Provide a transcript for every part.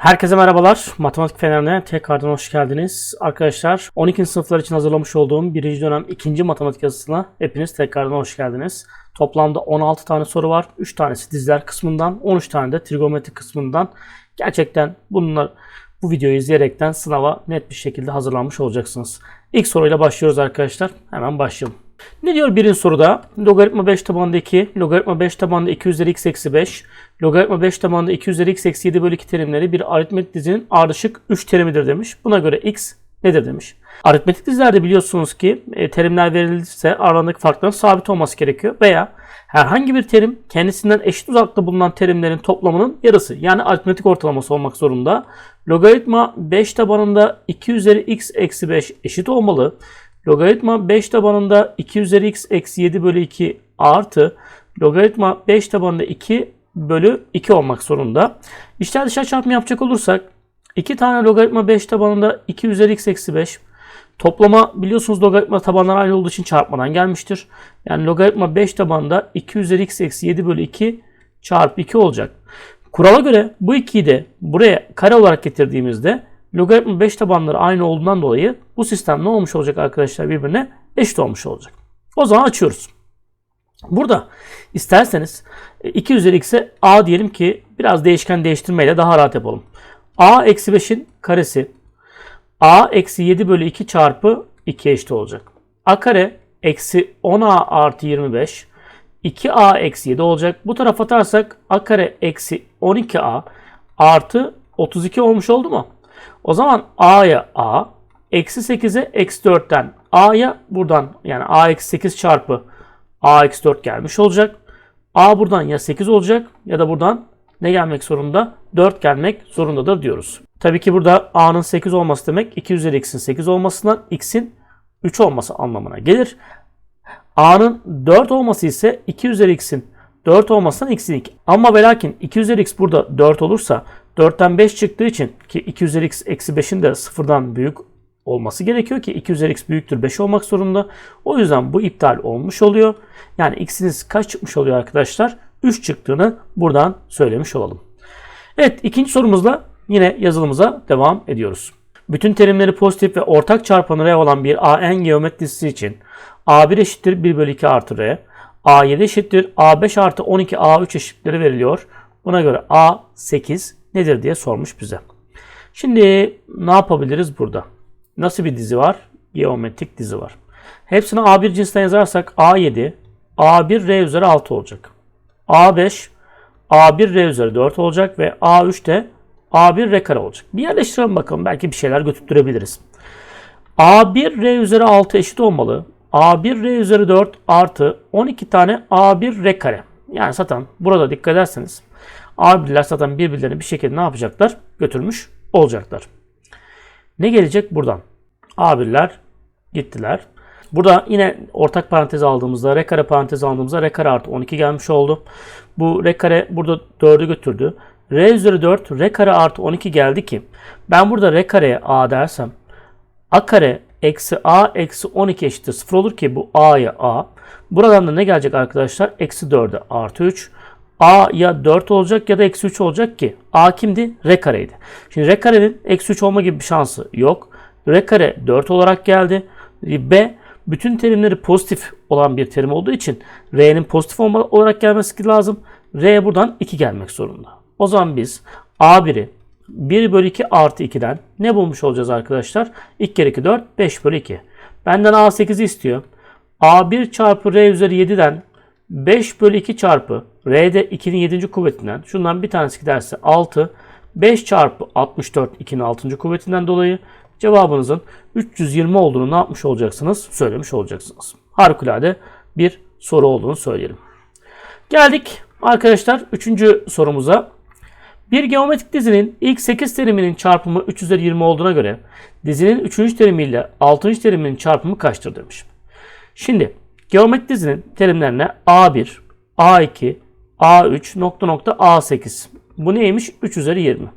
Herkese merhabalar. Matematik Fener'ine tekrardan hoş geldiniz. Arkadaşlar 12. sınıflar için hazırlamış olduğum 1. dönem 2. matematik yazısına hepiniz tekrardan hoş geldiniz. Toplamda 16 tane soru var. 3 tanesi dizler kısmından, 13 tane de trigonometri kısmından. Gerçekten bunlar bu videoyu izleyerekten sınava net bir şekilde hazırlanmış olacaksınız. İlk soruyla başlıyoruz arkadaşlar. Hemen başlayalım. Ne diyor birinci soruda? Logaritma 5 tabanında 2, logaritma 5 tabanında 2 üzeri x eksi 5, logaritma 5 tabanında 2 üzeri x eksi 7 bölü 2 terimleri bir aritmetik dizinin ardışık 3 terimidir demiş. Buna göre x nedir demiş. Aritmetik dizilerde biliyorsunuz ki e, terimler verilirse aralarındaki farkların sabit olması gerekiyor. Veya herhangi bir terim kendisinden eşit uzakta bulunan terimlerin toplamının yarısı. Yani aritmetik ortalaması olmak zorunda. Logaritma 5 tabanında 2 üzeri x eksi 5 eşit olmalı. Logaritma 5 tabanında 2 üzeri x eksi 7 bölü 2 artı logaritma 5 tabanında 2 bölü 2 olmak zorunda. İşler dışarı çarpımı yapacak olursak 2 tane logaritma 5 tabanında 2 üzeri x eksi 5 Toplama biliyorsunuz logaritma tabanları aynı olduğu için çarpmadan gelmiştir. Yani logaritma 5 tabanında 2 üzeri x eksi 7 bölü 2 çarpı 2 olacak. Kurala göre bu 2'yi de buraya kare olarak getirdiğimizde logaritma 5 tabanları aynı olduğundan dolayı bu sistem ne olmuş olacak arkadaşlar birbirine eşit olmuş olacak. O zaman açıyoruz. Burada isterseniz 2 üzeri x'e a diyelim ki biraz değişken değiştirmeyle daha rahat yapalım. a eksi 5'in karesi a eksi 7 bölü 2 çarpı 2 eşit olacak. a kare eksi 10a artı 25 2a eksi 7 olacak. Bu tarafa atarsak a kare eksi 12a artı 32 olmuş oldu mu? O zaman a'ya a, eksi 8'e eksi 4'ten a'ya buradan yani a eksi 8 çarpı a eksi 4 gelmiş olacak. a buradan ya 8 olacak ya da buradan ne gelmek zorunda? 4 gelmek zorundadır diyoruz. Tabii ki burada a'nın 8 olması demek 2 üzeri x'in 8 olmasından x'in 3 olması anlamına gelir. a'nın 4 olması ise 2 üzeri x'in 4 olmasından x'in 2. Ama ve lakin 2 üzeri x burada 4 olursa 4'ten 5 çıktığı için ki 2 üzeri x eksi 5'in de sıfırdan büyük olması gerekiyor ki 2 üzeri x büyüktür 5 olmak zorunda. O yüzden bu iptal olmuş oluyor. Yani x'iniz kaç çıkmış oluyor arkadaşlar? 3 çıktığını buradan söylemiş olalım. Evet ikinci sorumuzla yine yazılımıza devam ediyoruz. Bütün terimleri pozitif ve ortak çarpanı r olan bir AN geometrisi için A1 eşittir 1 bölü 2 artı r, A7 eşittir A5 artı 12 A3 eşitleri veriliyor. Buna göre A8 nedir diye sormuş bize. Şimdi ne yapabiliriz burada? Nasıl bir dizi var? Geometrik dizi var. Hepsini A1 cinsinden yazarsak A7, A1 R üzeri 6 olacak. A5, A1 R üzeri 4 olacak ve A3 de A1 R kare olacak. Bir yerleştirelim bakalım. Belki bir şeyler götürebiliriz. A1 R üzeri 6 eşit olmalı. A1 R üzeri 4 artı 12 tane A1 R kare. Yani zaten burada dikkat ederseniz A1'ler zaten birbirlerini bir şekilde ne yapacaklar? Götürmüş olacaklar. Ne gelecek buradan? A1'ler gittiler. Burada yine ortak parantez aldığımızda, r kare parantez aldığımızda r kare artı 12 gelmiş oldu. Bu r kare burada 4'ü götürdü. r üzeri 4 r kare artı 12 geldi ki ben burada r kareye a dersem a kare eksi a eksi 12 eşittir 0 olur ki bu a'ya a. Buradan da ne gelecek arkadaşlar? Eksi 4'e artı 3. A ya 4 olacak ya da eksi 3 olacak ki A kimdi? R kareydi. Şimdi R karenin eksi 3 olma gibi bir şansı yok. R kare 4 olarak geldi. B bütün terimleri pozitif olan bir terim olduğu için R'nin pozitif olma, olarak gelmesi lazım. R'ye buradan 2 gelmek zorunda. O zaman biz A1'i 1 bölü 2 artı 2'den ne bulmuş olacağız arkadaşlar? 2 kere 2 4 5 bölü 2. Benden A8'i istiyor. A1 çarpı R üzeri 7'den 5 bölü 2 çarpı R'de 2'nin 7. kuvvetinden şundan bir tanesi giderse 6. 5 çarpı 64 2'nin 6. kuvvetinden dolayı cevabınızın 320 olduğunu ne yapmış olacaksınız? Söylemiş olacaksınız. Harikulade bir soru olduğunu söyleyelim. Geldik arkadaşlar 3. sorumuza. Bir geometrik dizinin ilk 8 teriminin çarpımı 3 üzeri 20 olduğuna göre dizinin 3. terimiyle 6. teriminin çarpımı kaçtır demiş. Şimdi geometrik dizinin terimlerine A1, A2, A3 nokta nokta A8. Bu neymiş? 3 üzeri 20.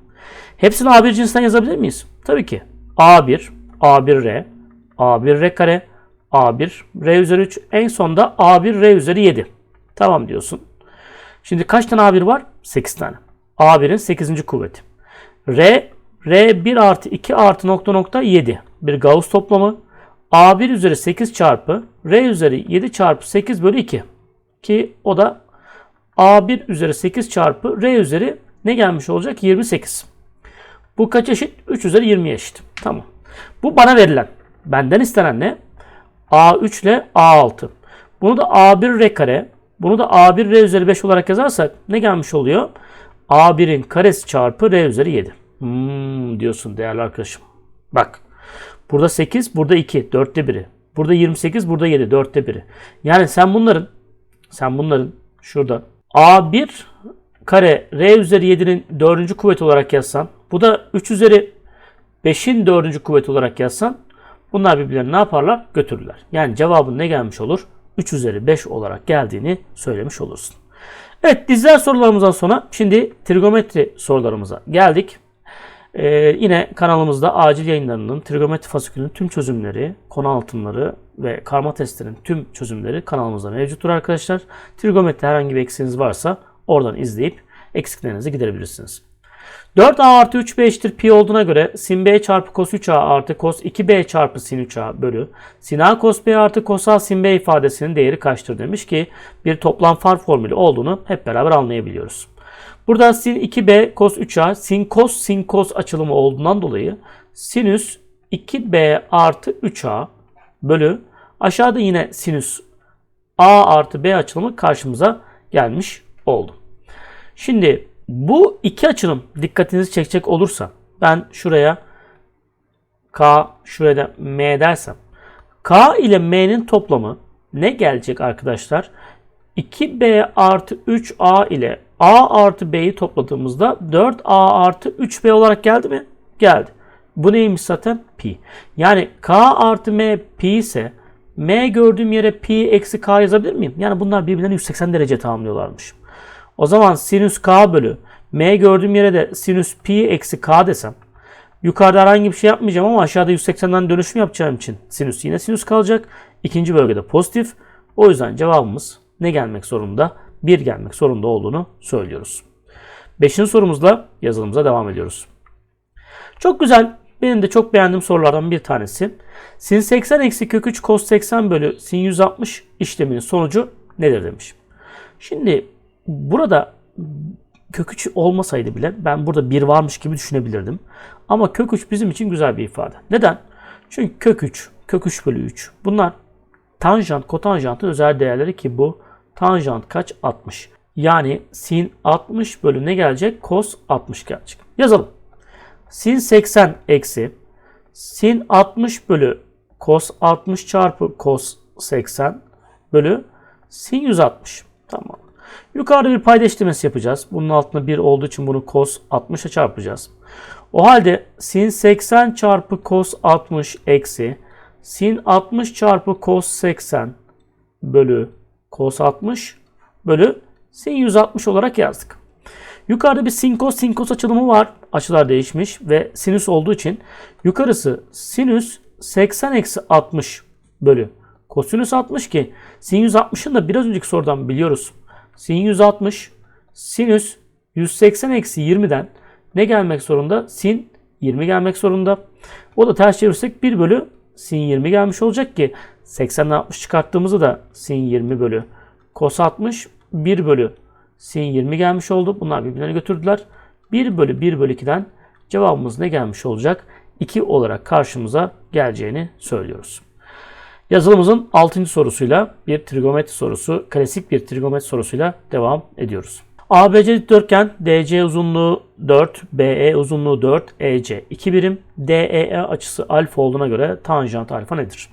Hepsini A1 cinsinden yazabilir miyiz? Tabii ki. A1, A1R, A1R kare, A1 R üzeri 3. En sonda A1 R üzeri 7. Tamam diyorsun. Şimdi kaç tane A1 var? 8 tane. A1'in 8. kuvveti. R, R1 artı 2 artı nokta nokta 7 bir Gauss toplamı. A1 üzeri 8 çarpı R üzeri 7 çarpı 8 bölü 2. Ki o da A1 üzeri 8 çarpı R üzeri ne gelmiş olacak? 28. Bu kaç eşit? 3 üzeri 20 eşit. Tamam. Bu bana verilen. Benden istenen ne? A3 ile A6. Bunu da A1 R kare. Bunu da A1 R üzeri 5 olarak yazarsak ne gelmiş oluyor? A1'in karesi çarpı R üzeri 7. Hmm, diyorsun değerli arkadaşım. Bak. Burada 8, burada 2, 4'te 1'i. Burada 28, burada 7, 4'te 1'i. Yani sen bunların sen bunların şurada A1 kare R üzeri 7'nin 4. kuvveti olarak yazsan bu da 3 üzeri 5'in 4. kuvveti olarak yazsan bunlar birbirlerini ne yaparlar? Götürürler. Yani cevabın ne gelmiş olur? 3 üzeri 5 olarak geldiğini söylemiş olursun. Evet diziler sorularımızdan sonra şimdi trigonometri sorularımıza geldik. Ee, yine kanalımızda acil yayınlarının trigonometri fasikülünün tüm çözümleri, konu altınları ve karma testlerin tüm çözümleri kanalımızda mevcuttur arkadaşlar. Trigonometri herhangi bir eksiğiniz varsa oradan izleyip eksiklerinizi giderebilirsiniz. 4a artı 3b eşittir pi olduğuna göre sin b çarpı cos 3a artı cos 2b çarpı sin 3a bölü sin a cos b artı cos a sin b ifadesinin değeri kaçtır demiş ki bir toplam far formülü olduğunu hep beraber anlayabiliyoruz. Burada sin 2b cos 3a sin cos sin cos açılımı olduğundan dolayı sinüs 2b artı 3a bölü aşağıda yine sinüs a artı b açılımı karşımıza gelmiş oldu. Şimdi bu iki açılım dikkatinizi çekecek olursa ben şuraya K şuraya da M dersem K ile M'nin toplamı ne gelecek arkadaşlar? 2B artı 3A ile A artı B'yi topladığımızda 4A artı 3B olarak geldi mi? Geldi. Bu neymiş zaten? Pi. Yani K artı M pi ise M gördüğüm yere pi eksi K yazabilir miyim? Yani bunlar birbirlerini 180 derece tamamlıyorlarmış. O zaman sinüs k bölü m gördüğüm yere de sinüs pi eksi k desem yukarıda herhangi bir şey yapmayacağım ama aşağıda 180'den dönüşüm yapacağım için sinüs yine sinüs kalacak. İkinci bölgede pozitif. O yüzden cevabımız ne gelmek zorunda? 1 gelmek zorunda olduğunu söylüyoruz. Beşinci sorumuzla yazılımıza devam ediyoruz. Çok güzel. Benim de çok beğendiğim sorulardan bir tanesi. Sin 80 eksi kök 3 cos 80 bölü sin 160 işleminin sonucu nedir demiş. Şimdi burada kök 3 olmasaydı bile ben burada 1 varmış gibi düşünebilirdim. Ama kök 3 bizim için güzel bir ifade. Neden? Çünkü kök 3, kök 3 bölü 3 bunlar tanjant, kotanjantın özel değerleri ki bu tanjant kaç? 60. Yani sin 60 bölü ne gelecek? Kos 60 gelecek. Yazalım. Sin 80 eksi sin 60 bölü kos 60 çarpı kos 80 bölü sin 160. Tamam. Yukarıda bir payda işlemesi yapacağız. Bunun altında 1 olduğu için bunu cos 60'a çarpacağız. O halde sin 80 çarpı cos 60 eksi sin 60 çarpı cos 80 bölü cos 60 bölü sin 160 olarak yazdık. Yukarıda bir sin cos sin cos açılımı var. Açılar değişmiş ve sinüs olduğu için yukarısı sinüs 80 eksi 60 bölü kosinüs 60 ki sin 160'ın da biraz önceki sorudan biliyoruz sin 160 sinüs 180 eksi 20'den ne gelmek zorunda? Sin 20 gelmek zorunda. O da ters çevirirsek 1 bölü sin 20 gelmiş olacak ki 80'den 60 çıkarttığımızda da sin 20 bölü cos 60 1 bölü sin 20 gelmiş oldu. Bunlar birbirlerine götürdüler. 1 bölü 1 bölü 2'den cevabımız ne gelmiş olacak? 2 olarak karşımıza geleceğini söylüyoruz. Yazılımımızın 6. sorusuyla bir trigonometri sorusu, klasik bir trigonometri sorusuyla devam ediyoruz. ABC dikdörtgen DC uzunluğu 4, BE uzunluğu 4, EC 2 birim, DEE açısı alfa olduğuna göre tanjant alfa nedir?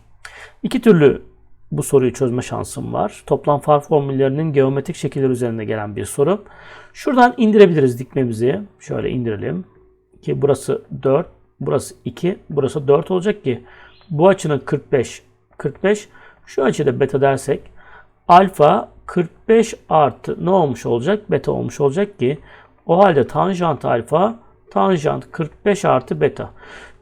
İki türlü bu soruyu çözme şansım var. Toplam far formüllerinin geometrik şekiller üzerinde gelen bir soru. Şuradan indirebiliriz dikmemizi. Şöyle indirelim. Ki burası 4, burası 2, burası 4 olacak ki bu açının 45 45. Şu açıda beta dersek alfa 45 artı ne olmuş olacak? Beta olmuş olacak ki o halde tanjant alfa tanjant 45 artı beta.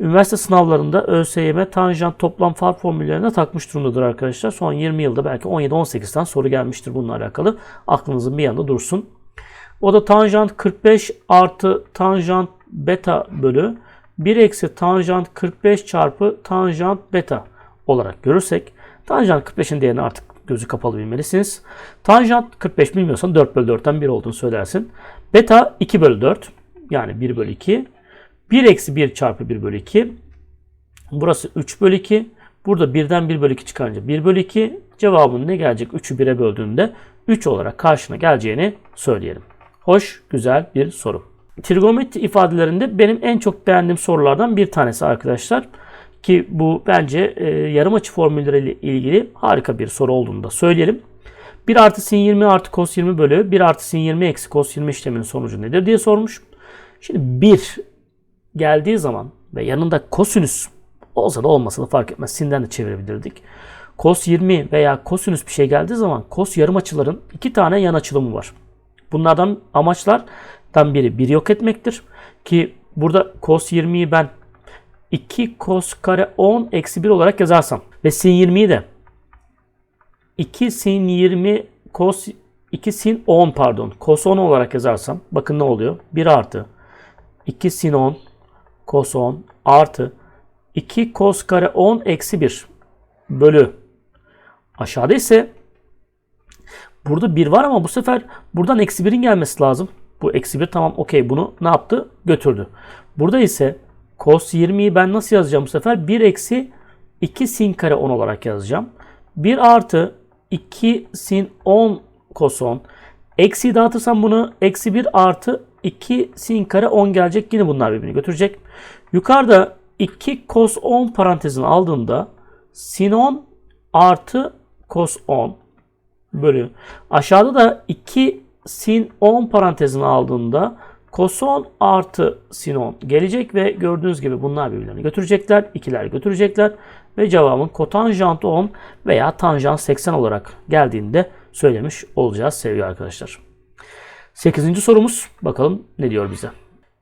Üniversite sınavlarında ÖSYM tanjant toplam far formüllerine takmış durumdadır arkadaşlar. Son 20 yılda belki 17-18'den soru gelmiştir bununla alakalı. Aklınızın bir yanında dursun. O da tanjant 45 artı tanjant beta bölü 1 eksi tanjant 45 çarpı tanjant beta olarak görürsek tanjant 45'in değerini artık gözü kapalı bilmelisiniz. Tanjant 45 bilmiyorsan 4 bölü 4'ten 1 olduğunu söylersin. Beta 2 bölü 4 yani 1 bölü 2. 1 eksi 1 çarpı 1 bölü 2. Burası 3 bölü 2. Burada 1'den 1 bölü 2 çıkarınca 1 bölü 2. Cevabın ne gelecek? 3'ü 1'e böldüğünde 3 olarak karşına geleceğini söyleyelim. Hoş, güzel bir soru. Trigonometri ifadelerinde benim en çok beğendiğim sorulardan bir tanesi arkadaşlar. Ki bu bence e, yarım açı formülleriyle ilgili harika bir soru olduğunu da söyleyelim. 1 artı sin 20 artı cos 20 bölü 1 artı sin 20 eksi cos 20 işleminin sonucu nedir diye sormuş. Şimdi 1 geldiği zaman ve yanında kosinüs olsa da olmasa da fark etmez. Sin'den de çevirebilirdik. Cos 20 veya kosinüs bir şey geldiği zaman cos yarım açıların iki tane yan açılımı var. Bunlardan amaçlardan biri bir yok etmektir. Ki burada cos 20'yi ben 2 cos kare 10 eksi 1 olarak yazarsam ve sin 20'yi de 2 sin 20 cos 2 sin 10 pardon cos 10 olarak yazarsam bakın ne oluyor? 1 artı 2 sin 10 cos 10 artı 2 cos kare 10 eksi 1 bölü aşağıda ise burada 1 var ama bu sefer buradan eksi 1'in gelmesi lazım. Bu eksi 1 tamam okey bunu ne yaptı? Götürdü. Burada ise cos 20'yi ben nasıl yazacağım bu sefer? 1 eksi 2 sin kare 10 olarak yazacağım. 1 artı 2 sin 10 cos 10. Eksi dağıtırsam bunu eksi 1 artı 2 sin kare 10 gelecek. Yine bunlar birbirini götürecek. Yukarıda 2 cos 10 parantezini aldığımda sin 10 artı cos 10 bölü. Aşağıda da 2 sin 10 parantezini aldığımda 10 artı sin 10 gelecek ve gördüğünüz gibi bunlar birbirlerini götürecekler. ikiler götürecekler ve cevabın kotanjant 10 veya tanjant 80 olarak geldiğinde söylemiş olacağız sevgili arkadaşlar. 8. sorumuz bakalım ne diyor bize.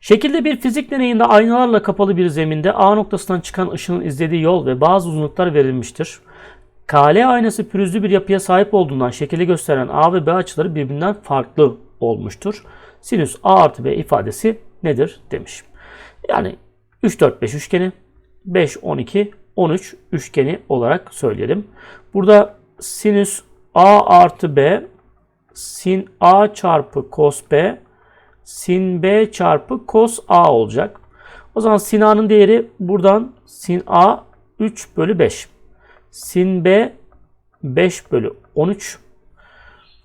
Şekilde bir fizik deneyinde aynalarla kapalı bir zeminde A noktasından çıkan ışının izlediği yol ve bazı uzunluklar verilmiştir. KL aynası pürüzlü bir yapıya sahip olduğundan şekilde gösteren A ve B açıları birbirinden farklı olmuştur. Sinüs A artı B ifadesi nedir demiş. Yani 3, 4, 5 üçgeni, 5, 12, 13 üçgeni olarak söyleyelim. Burada sinüs A artı B sin A çarpı cos B sin B çarpı cos A olacak. O zaman sin A'nın değeri buradan sin A 3 bölü 5. Sin B 5 bölü 13.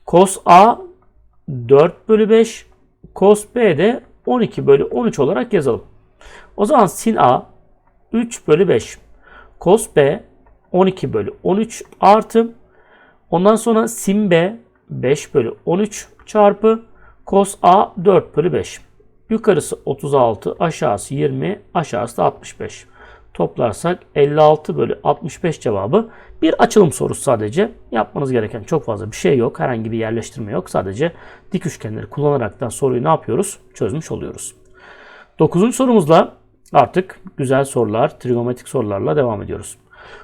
Cos A 4 bölü 5. Cos B de 12 bölü 13 olarak yazalım. O zaman sin A 3 bölü 5. Cos B 12 bölü 13 artı ondan sonra sin B 5 bölü 13 çarpı cos A 4 bölü 5. Yukarısı 36, aşağısı 20, aşağısı da 65. Toplarsak 56 bölü 65 cevabı bir açılım sorusu sadece. Yapmanız gereken çok fazla bir şey yok. Herhangi bir yerleştirme yok. Sadece dik üçgenleri kullanarak da soruyu ne yapıyoruz? Çözmüş oluyoruz. 9. sorumuzla artık güzel sorular, trigonometrik sorularla devam ediyoruz.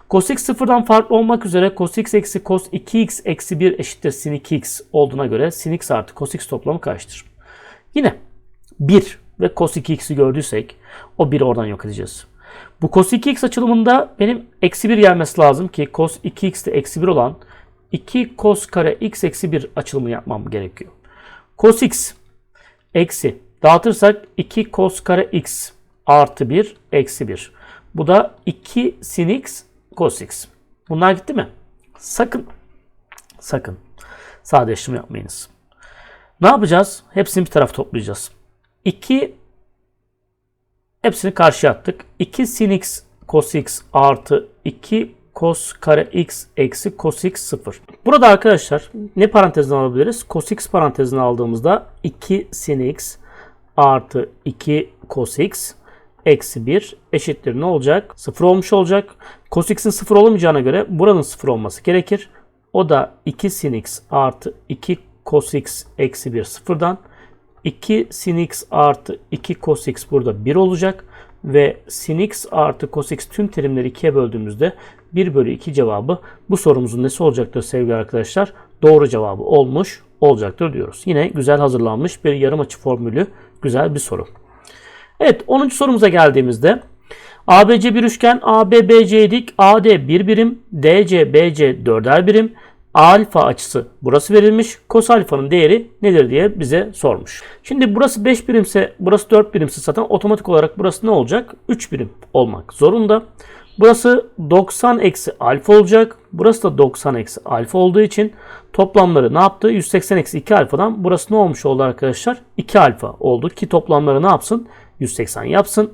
Cos x sıfırdan farklı olmak üzere cos x eksi cos 2x eksi 1 eşittir sin 2x olduğuna göre sin x artı cos x toplamı kaçtır? Yine 1 ve cos 2x'i gördüysek o 1'i oradan yok edeceğiz. Bu cos 2x açılımında benim eksi 1 gelmesi lazım ki cos 2x'te eksi 1 olan 2 cos kare x eksi 1 açılımı yapmam gerekiyor. Cos x eksi dağıtırsak 2 cos kare x artı 1 eksi 1. Bu da 2 sin x cos x. Bunlar gitti mi? Sakın sakın sadeleştirme yapmayınız. Ne yapacağız? Hepsini bir taraf toplayacağız. 2 hepsini karşıya attık. 2 sin x cos x artı 2 cos kare x eksi cos x 0. Burada arkadaşlar ne parantezini alabiliriz? Cos x parantezini aldığımızda 2 sin x artı 2 cos x eksi 1 eşittir ne olacak? 0 olmuş olacak. Cos x'in 0 olamayacağına göre buranın 0 olması gerekir. O da 2 sin x artı 2 cos x eksi 1 sıfırdan 2 sin x artı 2 cos x burada 1 olacak. Ve sin x artı cos x tüm terimleri 2'ye böldüğümüzde 1 bölü 2 cevabı bu sorumuzun nesi olacaktır sevgili arkadaşlar? Doğru cevabı olmuş olacaktır diyoruz. Yine güzel hazırlanmış bir yarım açı formülü güzel bir soru. Evet 10. sorumuza geldiğimizde ABC bir üçgen ABBC dik AD 1 birim DC BC 4'er birim alfa açısı burası verilmiş. Kos alfanın değeri nedir diye bize sormuş. Şimdi burası 5 birimse burası 4 birimse zaten otomatik olarak burası ne olacak? 3 birim olmak zorunda. Burası 90 eksi alfa olacak. Burası da 90 eksi alfa olduğu için toplamları ne yaptı? 180 eksi 2 alfadan burası ne olmuş oldu arkadaşlar? 2 alfa oldu ki toplamları ne yapsın? 180 yapsın.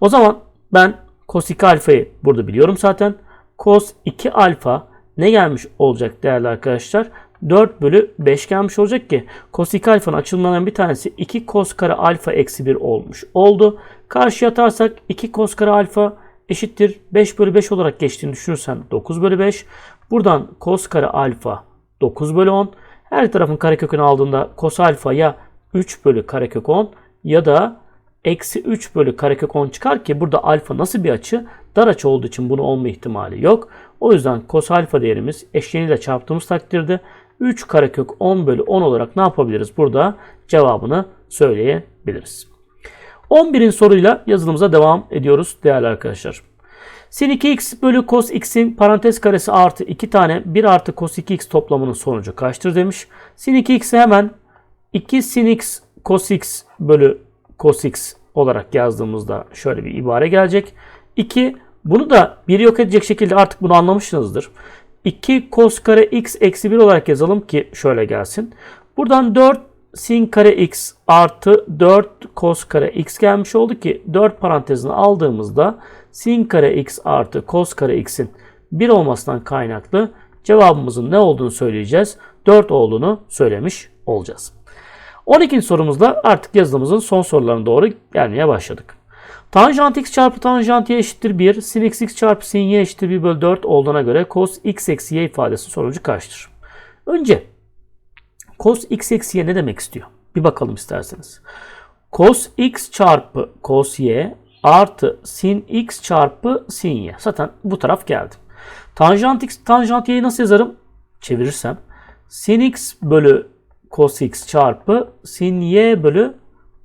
O zaman ben cos 2 alfayı burada biliyorum zaten. Cos 2 alfa ne gelmiş olacak değerli arkadaşlar? 4 bölü 5 gelmiş olacak ki 2 alfanın açılımlarından bir tanesi 2 cos kare alfa eksi 1 olmuş oldu. Karşıya atarsak 2 cos kare alfa eşittir 5 bölü 5 olarak geçtiğini düşünürsen 9 bölü 5. Buradan cos kare alfa 9 bölü 10. Her tarafın karekökünü aldığında cos alfa ya 3 bölü karekök 10 ya da eksi 3 bölü karekök 10 çıkar ki burada alfa nasıl bir açı? Dar açı olduğu için bunu olma ihtimali yok. O yüzden cos alfa değerimiz eşleniyle çarptığımız takdirde 3 karekök 10 bölü 10 olarak ne yapabiliriz? Burada cevabını söyleyebiliriz. 11'in soruyla yazılımıza devam ediyoruz değerli arkadaşlar. Sin 2x bölü cos x'in parantez karesi artı 2 tane 1 artı cos 2x toplamının sonucu kaçtır demiş. Sin 2x'i hemen 2 sin x cos x bölü cos x olarak yazdığımızda şöyle bir ibare gelecek. 2 bunu da bir yok edecek şekilde artık bunu anlamışsınızdır. 2 cos kare x eksi 1 olarak yazalım ki şöyle gelsin. Buradan 4 sin kare x artı 4 cos kare x gelmiş oldu ki 4 parantezini aldığımızda sin kare x artı cos kare x'in 1 olmasından kaynaklı cevabımızın ne olduğunu söyleyeceğiz. 4 olduğunu söylemiş olacağız. 12. sorumuzda artık yazılımızın son sorularına doğru gelmeye başladık. Tanjant x çarpı tanjant y eşittir 1, sin x x çarpı sin y eşittir 1 bölü 4 olduğuna göre cos x eksi y ifadesi sonucu kaçtır? Önce cos x eksi y ne demek istiyor? Bir bakalım isterseniz. Cos x çarpı cos y artı sin x çarpı sin y. Zaten bu taraf geldi. Tanjant x tanjant y'yi nasıl yazarım? Çevirirsem sin x bölü cos x çarpı sin y bölü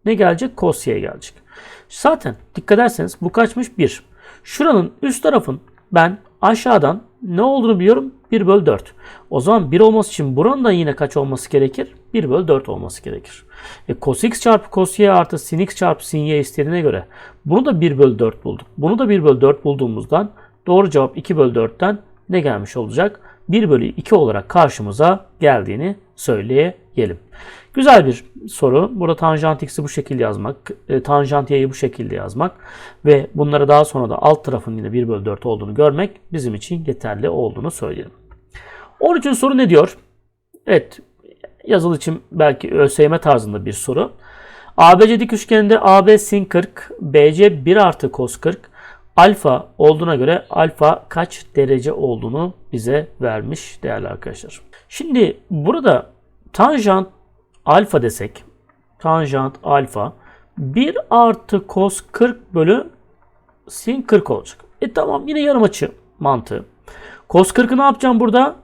ne gelecek? Cos y gelecek. Zaten dikkat ederseniz bu kaçmış? 1. Şuranın üst tarafın ben aşağıdan ne olduğunu biliyorum? 1 bölü 4. O zaman 1 olması için buranın da yine kaç olması gerekir? 1 bölü 4 olması gerekir. E, cos x çarpı cos y artı sin x çarpı sin y istediğine göre bunu da 1 bölü 4 bulduk. Bunu da 1 bölü 4 bulduğumuzdan doğru cevap 2 bölü 4'ten ne gelmiş olacak? 1 bölü 2 olarak karşımıza geldiğini söyleyelim. Güzel bir soru. Burada tanjant x'i bu şekilde yazmak, e, tanjant y'yi bu şekilde yazmak ve bunları daha sonra da alt tarafın yine 1 bölü 4 olduğunu görmek bizim için yeterli olduğunu söyleyelim. 13. soru ne diyor? Evet, yazılı için belki ÖSYM tarzında bir soru. ABC dik üçgeninde AB sin 40, BC 1 artı cos 40, alfa olduğuna göre alfa kaç derece olduğunu bize vermiş değerli arkadaşlar. Şimdi burada tanjant alfa desek tanjant alfa 1 artı cos 40 bölü sin 40 olacak. E tamam yine yarım açı mantığı. Cos 40'ı ne yapacağım burada?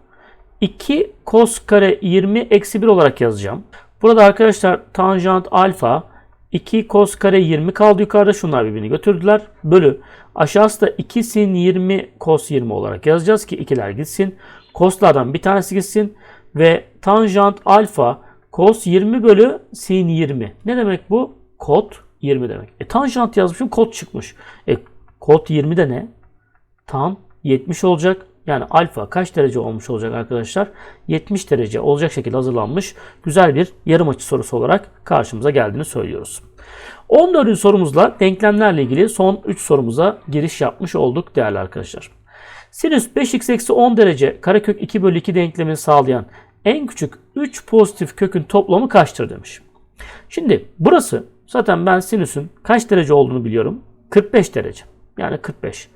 2 cos kare 20 eksi 1 olarak yazacağım. Burada arkadaşlar tanjant alfa 2 cos kare 20 kaldı yukarıda. Şunlar birbirini götürdüler. Bölü aşağısı da 2 sin 20 cos 20 olarak yazacağız ki ikiler gitsin. Cos'lardan bir tanesi gitsin. Ve tanjant alfa cos 20 bölü sin 20. Ne demek bu? Kot 20 demek. E tanjant yazmışım kot çıkmış. E kot 20 de ne? Tan 70 olacak. Yani alfa kaç derece olmuş olacak arkadaşlar? 70 derece olacak şekilde hazırlanmış güzel bir yarım açı sorusu olarak karşımıza geldiğini söylüyoruz. 14. sorumuzla denklemlerle ilgili son 3 sorumuza giriş yapmış olduk değerli arkadaşlar. Sinüs 5x eksi 10 derece karekök 2 bölü 2 denklemini sağlayan en küçük 3 pozitif kökün toplamı kaçtır demiş. Şimdi burası zaten ben sinüsün kaç derece olduğunu biliyorum. 45 derece. Yani 45.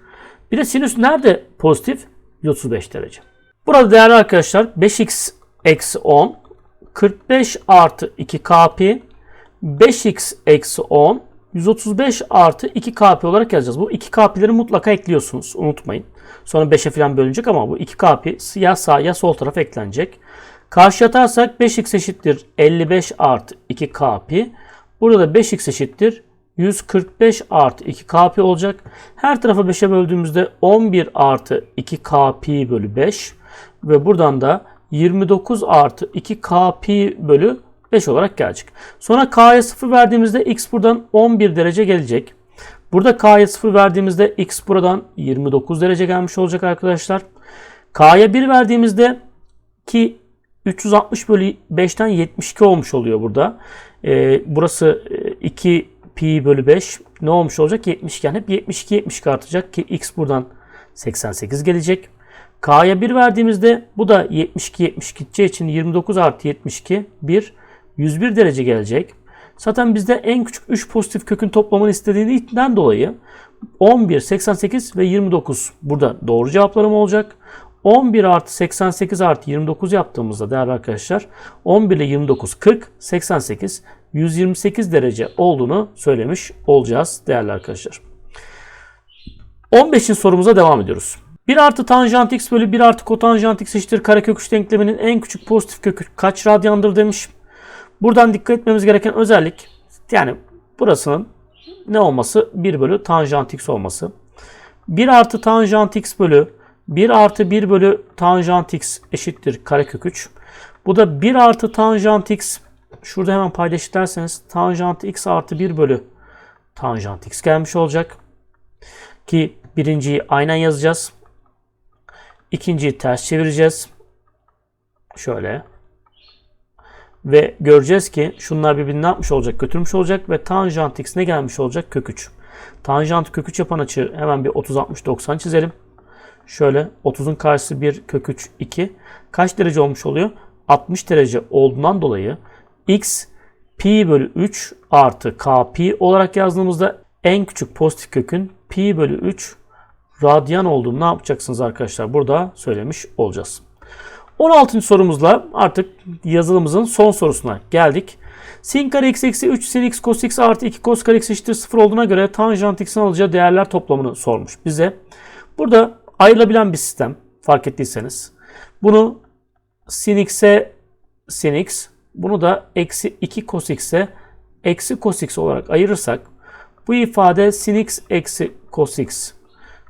Bir de sinüs nerede pozitif? 135 derece. Burada değerli arkadaşlar 5x eksi 10 45 artı 2 kp 5x eksi 10 135 artı 2 kp olarak yazacağız. Bu 2 kp'leri mutlaka ekliyorsunuz. Unutmayın. Sonra 5'e falan bölünecek ama bu 2 kp ya sağ ya sol tarafa eklenecek. Karşı atarsak 5x eşittir 55 artı 2 kp. Burada da 5x eşittir 145 artı 2 kp olacak. Her tarafı 5'e böldüğümüzde 11 artı 2 kp bölü 5 ve buradan da 29 artı 2 kp bölü 5 olarak gelecek. Sonra k'ya 0 verdiğimizde x buradan 11 derece gelecek. Burada k'ya 0 verdiğimizde x buradan 29 derece gelmiş olacak arkadaşlar. K'ya 1 verdiğimizde ki 360 bölü 5'ten 72 olmuş oluyor burada. Ee, burası e, 2 pi bölü 5 ne olmuş olacak? 72 yani hep 72 72 artacak ki x buradan 88 gelecek. K'ya 1 verdiğimizde bu da 72 72 gideceği için 29 artı 72 1 101 derece gelecek. Zaten bizde en küçük 3 pozitif kökün toplamını istediğinden dolayı 11, 88 ve 29 burada doğru cevaplarım olacak. 11 artı 88 artı 29 yaptığımızda değerli arkadaşlar 11 ile 29 40, 88 128 derece olduğunu söylemiş olacağız değerli arkadaşlar. 15. sorumuza devam ediyoruz. 1 artı tanjant x bölü 1 artı kotanjant x eşittir karekök 3 denkleminin en küçük pozitif kökü kaç radyandır demiş. Buradan dikkat etmemiz gereken özellik yani burasının ne olması? 1 bölü tanjant x olması. 1 artı tanjant x bölü 1 artı 1 bölü tanjant x eşittir karekök 3. Bu da 1 artı tanjant x şurada hemen paylaş derseniz tanjant x artı 1 bölü tanjant x gelmiş olacak. Ki birinciyi aynen yazacağız. İkinciyi ters çevireceğiz. Şöyle. Ve göreceğiz ki şunlar birbirini ne yapmış olacak? Götürmüş olacak ve tanjant x ne gelmiş olacak? Kök 3. Tanjant kök 3 yapan açı hemen bir 30 60 90 çizelim. Şöyle 30'un karşısı 1 kök 3 2. Kaç derece olmuş oluyor? 60 derece olduğundan dolayı x pi bölü 3 artı k pi olarak yazdığımızda en küçük pozitif kökün pi bölü 3 radyan olduğunu ne yapacaksınız arkadaşlar? Burada söylemiş olacağız. 16. sorumuzla artık yazılımımızın son sorusuna geldik. Sin kare x eksi 3 sin x cos x artı 2 cos kare x eşittir 0 olduğuna göre tanjant x'in alacağı değerler toplamını sormuş bize. Burada ayrılabilen bir sistem fark ettiyseniz. Bunu sin x'e sin x, bunu da eksi 2 cos x'e eksi cos x olarak ayırırsak bu ifade sin x eksi cos x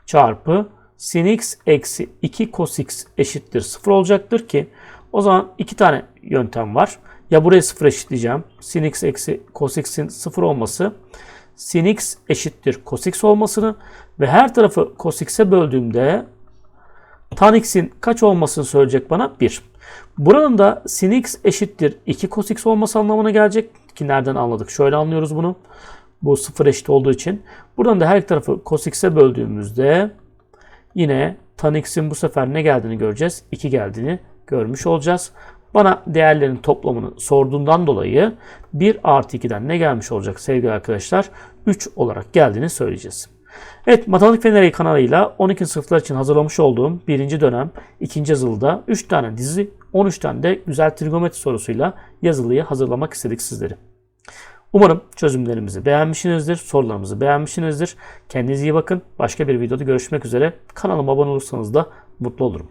çarpı sin x eksi 2 cos x eşittir 0 olacaktır ki o zaman iki tane yöntem var. Ya buraya 0 eşitleyeceğim. Sin x eksi cos x'in 0 olması sin x eşittir cos x olmasını ve her tarafı cos x'e böldüğümde tan x'in kaç olmasını söyleyecek bana? 1. Buranın da sin x eşittir 2 cos x olması anlamına gelecek. Ki nereden anladık? Şöyle anlıyoruz bunu. Bu 0 eşit olduğu için. Buradan da her tarafı cos x'e böldüğümüzde yine tan x'in bu sefer ne geldiğini göreceğiz. 2 geldiğini görmüş olacağız. Bana değerlerin toplamını sorduğundan dolayı 1 artı 2'den ne gelmiş olacak sevgili arkadaşlar? 3 olarak geldiğini söyleyeceğiz. Evet Matematik Feneri kanalıyla 12. sınıflar için hazırlamış olduğum birinci dönem ikinci yazılıda 3 tane dizi 13 tane de güzel trigonometri sorusuyla yazılıyı hazırlamak istedik sizleri. Umarım çözümlerimizi beğenmişsinizdir, sorularımızı beğenmişsinizdir. Kendinize iyi bakın. Başka bir videoda görüşmek üzere. Kanalıma abone olursanız da mutlu olurum.